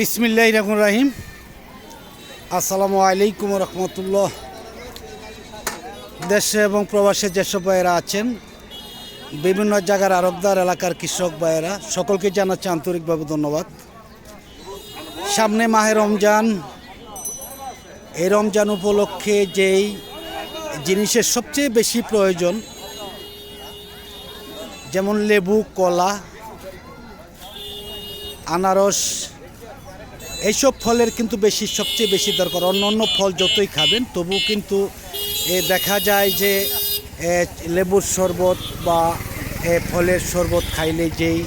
বিসমিল্লাহ রহমান রাহিম। আসসালামু আলাইকুম রহমতুল্লাহ। দেশে এবং প্রবাসে যেসব ভাইয়েরা আছেন, বিভিন্ন জায়গার আরবদার এলাকার কৃষক ভাইয়েরা, সকলকে জানাচ্ছি আন্তরিকভাবে ধন্যবাদ। সামনে মাহে রমজান। এই রমজান উপলক্ষে যেই জিনিসের সবচেয়ে বেশি প্রয়োজন, যেমন লেবু, কলা, আনারস এইসব ফলের কিন্তু বেশি, সবচেয়ে বেশি দরকার। অন্য অন্য ফল যতই খাবেন তবু কিন্তু দেখা যায় যে লেবুর শরবত বা ফলের শরবত খাইলে যেই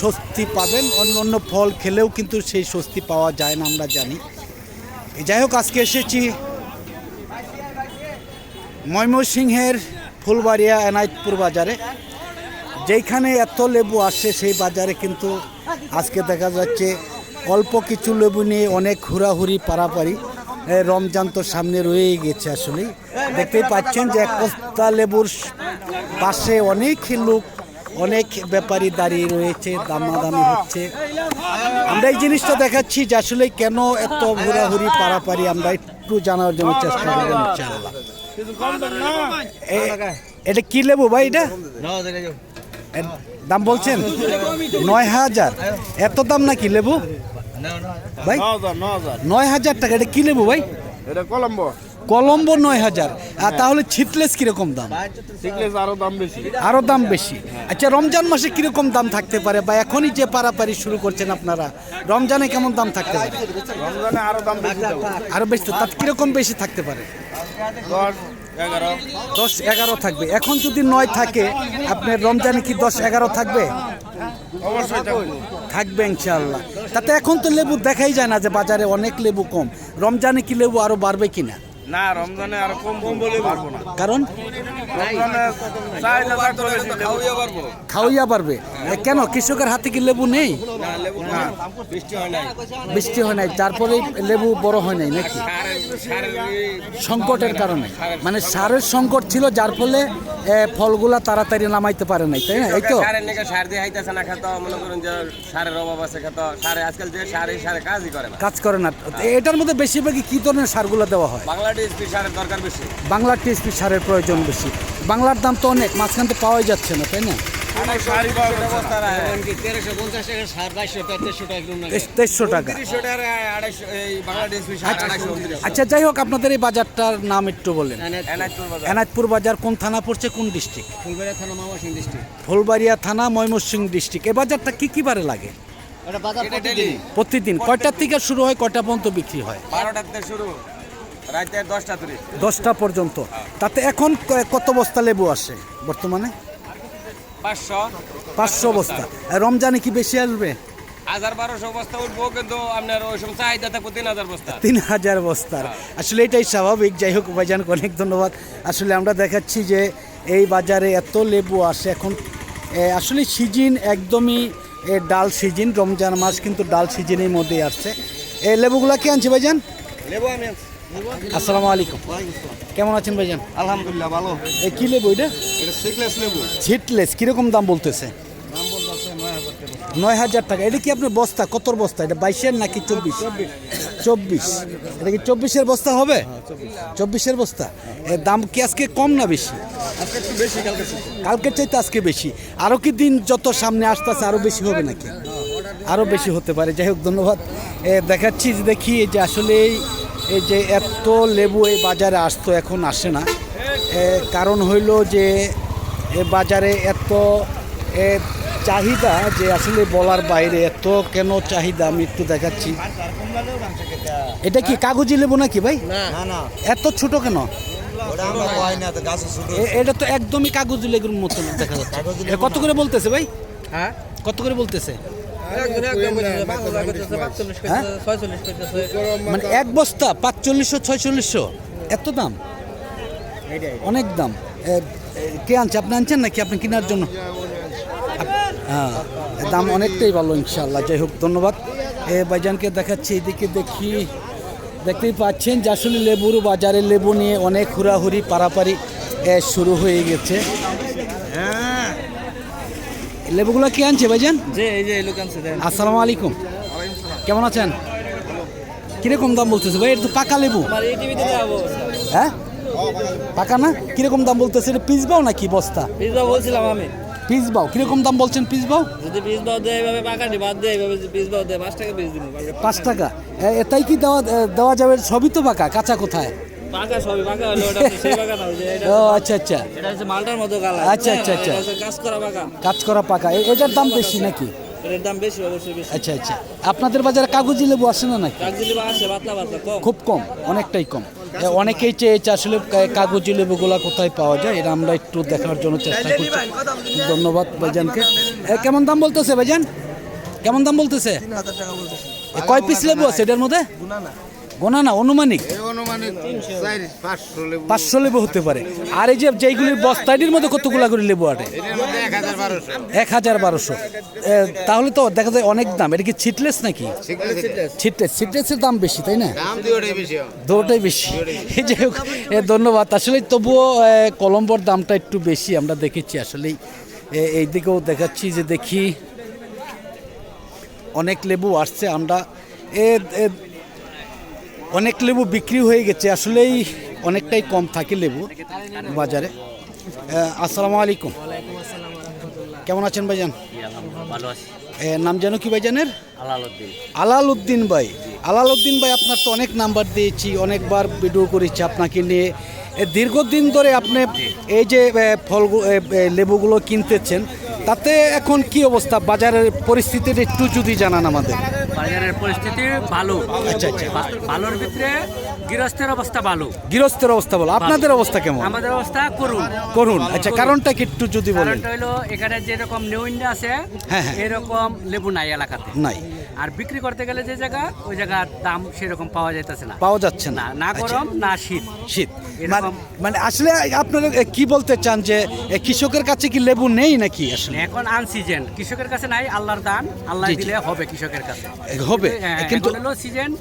স্বস্তি পাবেন, অন্য অন্য ফল খেলেও কিন্তু সেই স্বস্তি পাওয়া যায় না, আমরা জানি। যাই হোক, আজকে এসেছি ময়মনসিংহের ফুলবাড়িয়া এনায়তপুর বাজারে। যেইখানে এত লেবু আসে, সেই বাজারে কিন্তু আজকে দেখা যাচ্ছে অল্প কিছু লেবু নিয়ে অনেক হুড়াহুড়ি পারাপারি রমজান তো সামনে রয়েই গেছে আসলে দেখতেই পাচ্ছেন যে এক বস্তা লেবুর পাশে অনেক লোক অনেক ব্যাপারী দাঁড়িয়ে রয়েছে দামাদামি হচ্ছে। আমরা এই জিনিসটা দেখাচ্ছি যে আসলে কেন এত হুড়াহুড়ি পারাপারি আমরা একটু জানার জন্য চেষ্টা করব ইনশাআল্লাহ। এটা কি লেবু ভাই এটা? দাম বলছেন? নয় হাজার। এত দাম নাকি লেবু? ভাই নয় হাজার টাকা। এটা কি লেবু ভাই? এটা কলম্বো। কলম্বো নয় হাজার। আর তাহলে ছিটলেস কীরকম দাম? আরও দাম বেশি। আরও দাম বেশি। আচ্ছা রমজান মাসে কীরকম দাম থাকতে পারে বা এখনই যে পারাপারি শুরু করছেন আপনারা রমজানে কেমন দাম থাকতে পারে? রমজানে আরও দাম বেশি আরও বেশি তার কীরকম বেশি থাকতে পারে? দশ এগারো থাকবে। এখন যদি নয় থাকে আপনার রমজানে কি দশ এগারো থাকবে? থাকবে। ইনশাল্লাহ তাতে এখন তো লেবু দেখাই যায় না যে বাজারে অনেক লেবু কম। রমজানে কি লেবু আরও বাড়বে কিনা? না রমজানে আরও কম কম বলে পারব না কারণ খাওয়াইয়া পারবে। কেন? কৃষকের হাতে কি লেবু নেই? না লেবু না বৃষ্টি হয় নাই। হয় তারপরে লেবু বড় হয় নাই নাকি? সংকটের কারণে। মানে সারের সংকট ছিল যার ফলে ফলগুলা তাড়াতাড়ি নামাইতে পারে নাই তাই না? এই তো। সার দিয়ে হাইতেছে না খেতো মনে করুন যে সারের অভাব আছে খেতো সারে আজকাল যে সার এই সারে কাজই করে না। কাজ করে না। এটার মধ্যে বেশিরভাগই কি ধরনের সারগুলো দেওয়া হয়? বাংলা ডিএসপি সারের দরকার বেশি। বাংলার টিএসপি সারের প্রয়োজন বেশি। বাংলার দাম তো অনেক মাঝখান তো পাওয়াই যাচ্ছে না তাই না? তেইশশো টাকা। উনত্রিশশো। আচ্ছা যাই হোক আপনাদের এই বাজারটার নাম একটু বলেন। এনায়তপুর বাজার। কোন থানা পড়ছে কোন ডিস্ট্রিক্ট? ফুলবাড়িয়া থানা মামাসিং ডিস্ট্রিক্ট। ফুলবাড়িয়া থানা ময়মনসিংহ ডিস্ট্রিক্ট। এই বাজারটা কি কি বারে লাগে? প্রতিদিন। কয়টার থেকে শুরু হয় কয়টা পর্যন্ত বিক্রি হয়? বারোটার থেকে শুরু। দশটা পর্যন্ত। তাতে এখন কত বস্তা লেবু আসে বর্তমানে? পাঁচশো। বস্তা। রমজানে কি বেশি আসবে? হাজার বারোশো বস্তা উঠবো কিন্তু আপনার ওই সময় চাহিদা থাকব তিন হাজার বস্তা। তিন হাজার বস্তার আসলে এটাই স্বাভাবিক। যাই হোক ভাইজানকে অনেক ধন্যবাদ। আসলে আমরা দেখাচ্ছি যে এই বাজারে এত লেবু আসে। এখন আসলে সিজন একদমই ডাল সিজন। রমজান মাস কিন্তু ডাল সিজনের মধ্যেই আসছে। এই লেবুগুলা কি আনছে ভাইজান? লেবু আমি আসসালামু আলাইকুম। কেমন আছেন ভাইজান? আলহামদুলিল্লাহ ভালো। এই কি লেবু এটা? সিকলেস লেবু। ছিটলেস কীরকম দাম বলতেছে? নয় হাজার টাকা এটা কি আপনার বস্তা? কত বস্তা? এটা বাইশের নাকি চব্বিশ? চব্বিশ। এটা কি চব্বিশের বস্তা হবে? চব্বিশের বস্তা। এর দাম কি আজকে কম না বেশি? কালকের চাইতে আজকে বেশি। আরও কি দিন যত সামনে আসতেছে আরও বেশি হবে নাকি? আরও বেশি হতে পারে। যাই হোক ধন্যবাদ। এ, দেখাচ্ছি দেখি যে আসলে এই- যে এত লেবু এই বাজারে আসতো এখন আসে না। কারণ হইল যে এ বাজারে এত চাহিদা যে আসলে বলার বাইরে এত কেন চাহিদা আমি একটু দেখাচ্ছি। এটা কি কাগজি লেবু নাকি ভাই? এত ছোট কেন? এটা তো একদমই কাগজি লেবুর মতো দেখা যাচ্ছে। কত করে বলতেছে ভাই? হ্যাঁ? কত করে বলতেছে? মানে এক বস্তা পাঁচচল্লিশশো ছয়চল্লিশশো এত দাম? অনেক দাম। কে আনছে? আপনি আনছেন নাকি? আপনি কেনার জন্য? হ্যাঁ দাম অনেকটাই ভালো ইনশাল্লাহ যাই হোক ধন্যবাদ। এ ভাইজানকে দেখাচ্ছি এদিকে দেখি দেখতেই পাচ্ছেন যে আসলে লেবুর বাজারে লেবু নিয়ে অনেক হুড়াহুড়ি পারাপারি শুরু হয়ে গেছে। লেবুগুলো কে আনছে ভাইজান? আসসালামু আলাইকুম। কেমন আছেন? কীরকম দাম বলতেছে ভাই? এটা তো পাকা লেবু। হ্যাঁ? পাকা না? কীরকম দাম বলতেছে? এটা পিস বাও নাকি বস্তা? পিজবা বলছিলাম আমি। পিস বাও। কীরকম দাম বলছেন পিস বাও? যদি পিজবাও দেয় এইভাবে পাকাটি বাদ দেয় এইভাবে পিজবাও দেয় পাঁচ টাকা পিস দিব। পাঁচ টাকা। এটাই কি দেওয়া দেওয়া যাবে? সবই তো পাকা কাঁচা কোথায়? পাকা সবই পাকা হলো ওটা সেই পাকা না ওই যে এটা ও আচ্ছা আচ্ছা। এটা হচ্ছে মালটার মতো কালার আচ্ছা, আচ্ছা, আচ্ছা। কাজ করা পাকা। কাজ করা পাকা। এটার দাম বেশি নাকি? এটার দাম বেশি অবশ্যই বেশি। আচ্ছা আচ্ছা। আপনাদের বাজারে কাগজি লেবু আছে না নাকি? কাকজিলি বা আসে পাতলা পাতলা কম। খুব কম অনেকটাই কম। অনেকেই চেয়েছে আসলে কাগজি লেবুগুলা কোথায় পাওয়া যায় এটা আমরা একটু দেখার জন্য চেষ্টা করছি। ধন্যবাদ ভাইজানকে। কেমন দাম বলতেছে ভাইজান? কেমন দাম বলতেছে? কয় পিস লেবু আছে এটার মধ্যে? গোনা না অনুমানিক? পাঁচশো লেবু। হতে পারে। আর এই যে যেইগুলির বস্তাটির মধ্যে কতগুলা করে লেবু আটে? এক হাজার বারোশো। তাহলে তো দেখা যায় অনেক দাম। এটা কি ছিটলেস নাকি? ছিটলেস ছিটলেসের দাম বেশি তাই না? দুটোই বেশি এই যে ধন্যবাদ। আসলে তবুও কলম্বোর দামটা একটু বেশি আমরা দেখেছি আসলেই। এই দিকেও দেখাচ্ছি যে দেখি অনেক লেবু আসছে আমরা। এ, অনেক লেবু বিক্রি হয়ে গেছে আসলেই অনেকটাই কম থাকে লেবু বাজারে। আসসালামু আলাইকুম। কেমন আছেন ভাইজান? নাম যেন কি ভাইজানের? আলাল উদ্দিন ভাই। আলাল উদ্দিন ভাই আপনার তো অনেক নাম্বার দিয়েছি অনেকবার ভিডিও করেছি আপনাকে নিয়ে। দীর্ঘদিন ধরে আপনি এই যে ফল লেবুগুলো কিনতেছেন তাতে এখন কি অবস্থা? বাজারের পরিস্থিতির একটু যদি জানান আমাদের। বাজারের পরিস্থিতি ভালো আচ্ছা, আচ্ছা। ভালোর ভিতরে গৃহস্থের অবস্থা ভালো গৃহস্থের অবস্থা ভালো আপনাদের অবস্থা কেমন? আমাদের অবস্থা করুন। করুন। আচ্ছা কারণটা কি একটু যদি বলেন। কারণটা হলো এখানে যেরকম নিউইন্ডা আছে হ্যাঁ, হ্যাঁ। এরকম লেবু নাই এলাকাতে। নাই। আর বিক্রি করতে গেলে যে জায়গা ওই জায়গার দাম সেরকম পাওয়া যাইতেছে না। পাওয়া যাচ্ছে না। না আচ্ছা, গরম না শীত। শীত। মানে- মানে আসলে আপনারা কি বলতে চান যে কৃষকের কাছে কি লেবু নেই নাকি আসলে? এখন আনসিজন। কৃষকের কাছে নাই আল্লাহর দান আল্লাহ। দিলে হবে কৃষকের কাছে। হবে। হ্যাঁ, কিন্তু হলো সিজন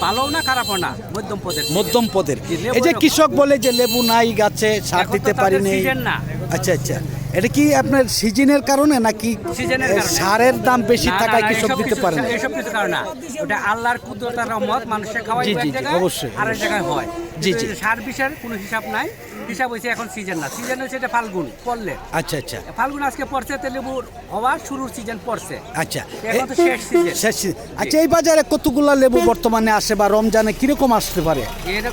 ভালো না খারাপও না মধ্যম পদের। মধ্যম পদের। এই যে কৃষক বলে যে লেবু নাই গাছে সার দিতে পারিনি। না। আচ্ছা আচ্ছা। এটা কি আপনার সিজনের কারণে নাকি সিজনের সারের দাম বেশি থাকায় কৃষক এসব দিতে কিছু- পারে না এসব কিছু কারণ না। ওটা আল্লাহর কুদরতার রহমত মানুষের খাওয়াই জি, জি, অবশ্যই, আর জায়গায় হয়। জি, জি। সার বিষের কোনো হিসাব নাই। হিসাব হয়েছে এখন সিজন না। সিজন হচ্ছে এটা ফাল্গুন পড়লে। আচ্ছা আচ্ছা। ফাল্গুন আজকে পড়ছে তে লেবুর হওয়ার শুরুর সিজন পড়ছে। আচ্ছা। এখন তো শেষ season। শেষ। আচ্ছা এই বাজারে কতগুলা লেবু বর্তমানে আসে বা রমজানে কীরকম আসতে পারে? এর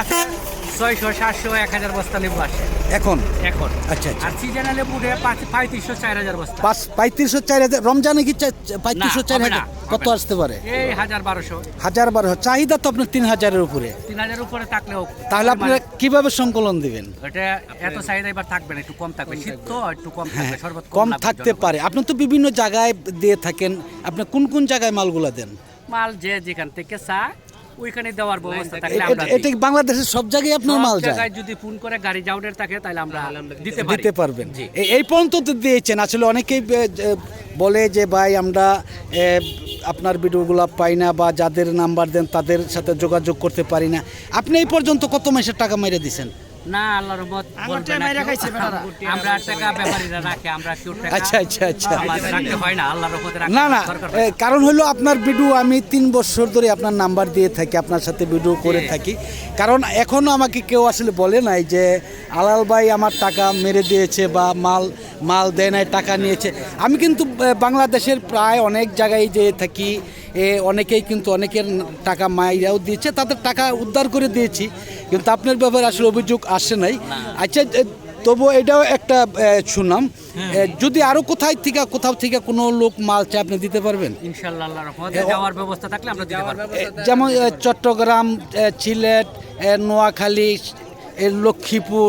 আছে। ছয়শো সাতশো এক হাজার বস্তা লেবু আসে। এখন? এখন। আচ্ছা, আচ্ছা। আর লেবু পঁয়ত্রিশশো চার হাজার বস্তা। পাঁচ পঁয়ত্রিশশো চার হাজার রমজানে কি পঁয়ত্রিশশো চার হাজার? কত আসতে পারে? এই হাজার বারোশো। হাজার বারো চাহিদা তো আপনার তিন হাজারের উপরে। তিন হাজার উপরে থাকলেও তাহলে আপনারা কীভাবে সংকলন দিবেন? এটা এত চাহিদা এবার থাকবে না একটু কম থাকবে। শীত তো একটু কম থাকবে শরবত হ্যাঁ, কম থাকতে পারে। আপনি তো বিভিন্ন জায়গায় দিয়ে থাকেন। আপনি কোন কোন জায়গায় মালগুলা দেন? মাল যে যেখান থেকে চা ওইখানে দেওয়ার ব্যবস্থা থাকলে আমরা এটা বাংলাদেশের সব জায়গায় আপনার মাল যায়। জায়গায় যদি ফোন করে গাড়ি যাওয়ার থাকে তাহলে আমরা দিতে দিতে পারবেন। এই পর্যন্ত তো দিয়েছেন। আসলে অনেকেই বলে যে ভাই আমরা আপনার ভিডিওগুলো পাই না বা যাদের নাম্বার দেন তাদের সাথে যোগাযোগ করতে পারি না। আপনি এই পর্যন্ত কত মাসের টাকা মেরে দিছেন? না আল্লাহর রহমত বলবে না আমরা টাকা ব্যাপারীরা রাখে আমরা কেউ টাকা। আচ্ছা, আচ্ছা, আচ্ছা। আমাদের রাখতে হয় না আল্লাহর রহমতে না না। কারণ হলো আপনার ভিডিও আমি তিন বছর ধরে আপনার নাম্বার দিয়ে থাকি আপনার সাথে ভিডিও করে থাকি। কারণ এখনও আমাকে কেউ আসলে বলে নাই যে আলাল ভাই আমার টাকা মেরে দিয়েছে বা মাল মাল দেয় নাই টাকা নিয়েছে। আমি কিন্তু বাংলাদেশের প্রায় অনেক জায়গায় যেয়ে থাকি। এ, অনেকেই কিন্তু অনেকের টাকা মাইরাও দিয়েছে তাদের টাকা উদ্ধার করে দিয়েছি। কিন্তু আপনার ব্যাপারে আসলে অভিযোগ আসে নাই। আচ্ছা তবু এটাও একটা শুনলাম যদি আরও কোথায় থেকে কোথাও থেকে কোনো লোক মাল চাই আপনি দিতে পারবেন? যেমন চট্টগ্রাম সিলেট নোয়াখালী লক্ষ্মীপুর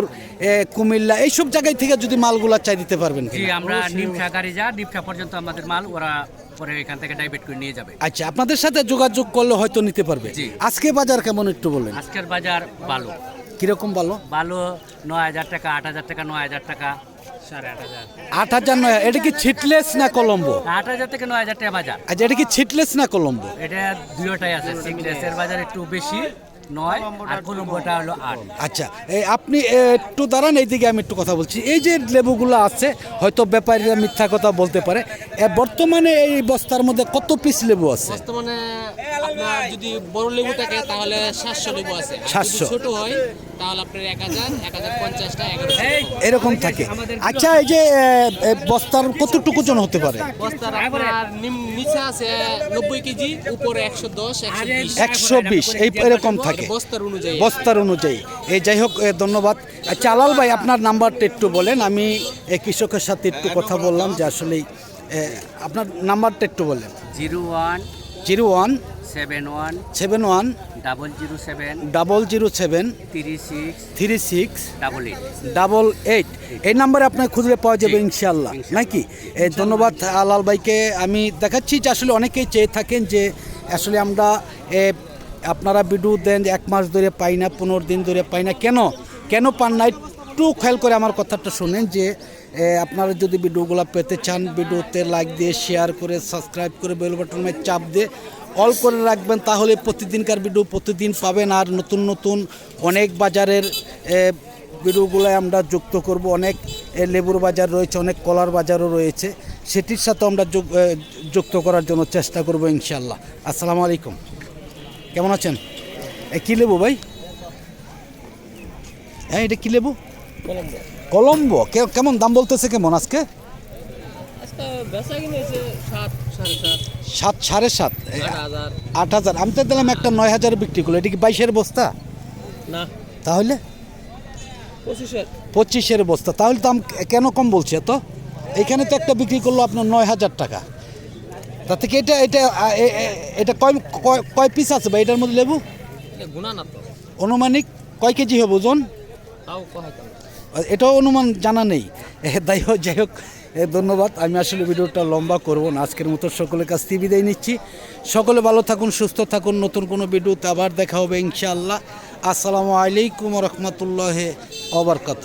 কুমিল্লা এইসব জায়গায় থেকে যদি মালগুলা চাই দিতে পারবেন আমরা নিমসা গাড়ি যা নিমসা পর্যন্ত আমাদের মাল ওরা পরে এখান থেকে ডাইভেট করে নিয়ে যাবে। আচ্ছা আপনাদের সাথে যোগাযোগ করলে হয়তো নিতে পারবে। জি। আজকে বাজার কেমন একটু বলেন? আজকের বাজার ভালো। কীরকম ভালো? ভালো নয় হাজার টাকা আট হাজার টাকা নয় হাজার টাকা সাড়ে আট হাজার। আট হাজার নয় এটা কি ছিটলেস না কলম্বো? আট হাজার থেকে নয় হাজার টাকা বাজার। আচ্ছা এটা কি ছিটলেস না কলম্বো? এটা দুয়োটাই আছে সিংলেসের বাজার একটু বেশি নয় আর কলম্বোটা হলো আট। আচ্ছা এই আপনি একটু দাঁড়ান এইদিকে আমি একটু কথা বলছি। এই যে লেবুগুলো আছে হয়তো ব্যাপারীরা মিথ্যা কথা বলতে পারে। বর্তমানে এই বস্তার মধ্যে কত পিস লেবু আছে? বর্তমানে আপনার যদি বড় লেবু থাকে তাহলে সাতশো লেবু আছে। 700 ছোট হয় তাহলে আপনার এক হাজার এক হাজার পঞ্চাশটা এরকম থাকে। আচ্ছা এই যে বস্তার কতটুকু জন হতে পারে? বস্তার আপনার নিচে আছে নব্বই কেজি উপরে একশো দশ একশো বিশ। এই এরকম থাকে। বস্তার অনুযায়ী। বস্তার অনুযায়ী। এই যাই হোক ধন্যবাদ। আচ্ছা আলাল ভাই আপনার নাম্বারটা একটু বলেন। আমি কৃষকের সাথে একটু কথা বললাম যে আসলে আপনার নাম্বারটা একটু বলেন। Zero one zero one seven one seven one double zero seven double zero seven three six three six double eight double eight. এই নাম্বারে আপনার খুঁজলে পাওয়া যাবে ইনশাল্লাহ নাকি এই ধন্যবাদ আলাল ভাইকে। আমি দেখাচ্ছি যে আসলে অনেকেই চেয়ে থাকেন যে আসলে আমরা আপনারা ভিডিও দেন এক মাস ধরে পাই না পনেরো দিন ধরে পাই না। কেন? কেন পান না? একটু খেয়াল করে আমার কথাটা শুনেন যে আপনারা যদি ভিডিওগুলো পেতে চান ভিডিওতে লাইক দিয়ে শেয়ার করে সাবস্ক্রাইব করে বেল বাটনে চাপ দিয়ে অল করে রাখবেন তাহলে প্রতিদিনকার ভিডিও প্রতিদিন পাবেন। আর নতুন নতুন অনেক বাজারের ভিডিওগুলো আমরা যুক্ত করব। অনেক লেবুর বাজার রয়েছে অনেক কলার বাজারও রয়েছে। সেটির সাথে আমরা যুগ- যুক্ত করার জন্য চেষ্টা করব ইনশাল্লাহ আসসালামু আলাইকুম। কেমন আছেন? কী লেবু ভাই? হ্যাঁ এটা কী লেবু? কলম্বো। কেমন? দাম বলতেছে কেমন আজকে? সাত সাড়ে সাত। আট হাজার। আমি তো দিলাম একটা নয় হাজার বিক্রি করল। এটা কি বাইশের বস্তা? না। তাহলে? পঁচিশের। বস্তা। তাহলে দাম কেন কম বলছে তো এখানে তো একটা বিক্রি করল আপনার নয় হাজার টাকা। তার থেকে এটা এটা এটা কয় কয়- পিস আছে বা এটার মধ্যে লেবু? অনুমানিক কয় কেজি হবে ওজন? এটাও অনুমান জানা নেই। যাই হোক যাই হোক। ধন্যবাদ। আমি আসলে ভিডিওটা লম্বা করব না, আজকের মতো সকলের কাছ থেকে বিদায় নিচ্ছি। সকলে ভালো থাকুন, সুস্থ থাকুন, নতুন কোনো ভিডিওতে আবার দেখা হবে ইনশাআল্লাহ। আসসালামু আলাইকুম রহমতুল্লাহ অবরকাত